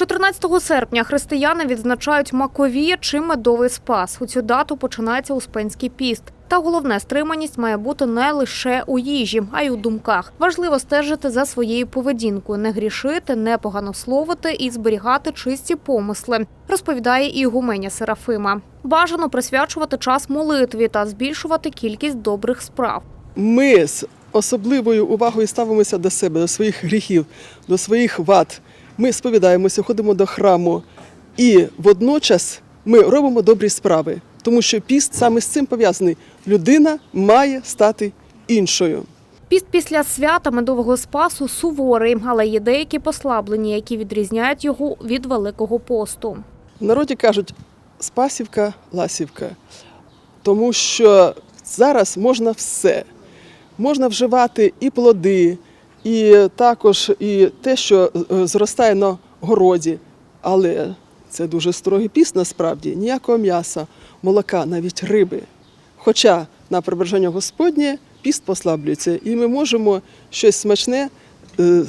14 серпня християни відзначають Маковія чи медовий спас. У цю дату починається Успенський піст. Та головне стриманість має бути не лише у їжі, а й у думках. Важливо стежити за своєю поведінкою, не грішити, не поганословити і зберігати чисті помисли, розповідає ігуменя Серафима. Бажано присвячувати час молитві та збільшувати кількість добрих справ. Ми з особливою увагою ставимося до себе, до своїх гріхів, до своїх вад. Ми сповідаємося, ходимо до храму, і водночас ми робимо добрі справи, тому що піст саме з цим пов'язаний. Людина має стати іншою. Піст після свята медового спасу суворий, але є деякі послаблення, які відрізняють його від Великого посту. В народі кажуть спасівка, ласівка, тому що зараз можна все. Можна вживати і плоди, і також і те, що е, зростає на городі. Але це дуже строгий піст насправді, ніякого м'яса, молока, навіть риби. Хоча на прибереження Господнє піст послаблюється, і ми можемо щось смачне е,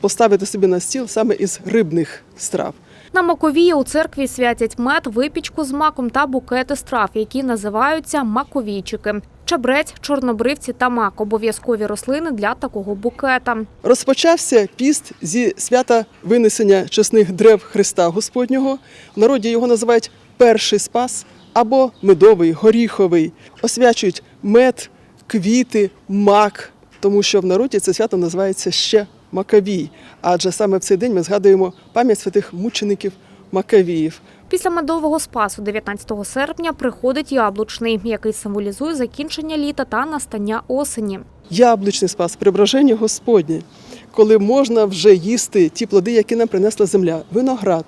поставити собі на стіл саме із рибних страв. На Маковії у церкві святять мед, випічку з маком та букети страв, які називаються маковійчики. Чебрець, чорнобривці та мак обов'язкові рослини для такого букета. Розпочався піст зі свята винесення чесних древ Христа Господнього. В народі його називають перший спас або медовий, горіховий. Освячують мед, квіти, мак, тому що в народі це свято називається ще Макавій. Адже саме в цей день ми згадуємо пам'ять святих мучеників Макавіїв. Після медового спасу 19 серпня приходить яблучний, який символізує закінчення літа та настання осені. Яблучний спас, преображення Господнє, коли можна вже їсти ті плоди, які нам принесла земля, виноград,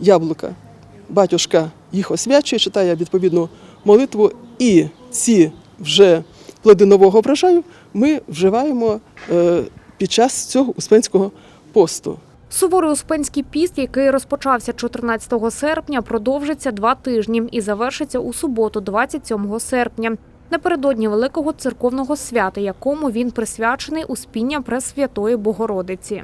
яблука. Батюшка їх освячує, читає відповідну молитву, і ці вже плоди нового врожаю ми вживаємо е, під час цього успенського посту. Суворий успенський піст, який розпочався 14 серпня, продовжиться два тижні і завершиться у суботу, 27 серпня. Напередодні великого церковного свята, якому він присвячений Успіння Пресвятої Богородиці.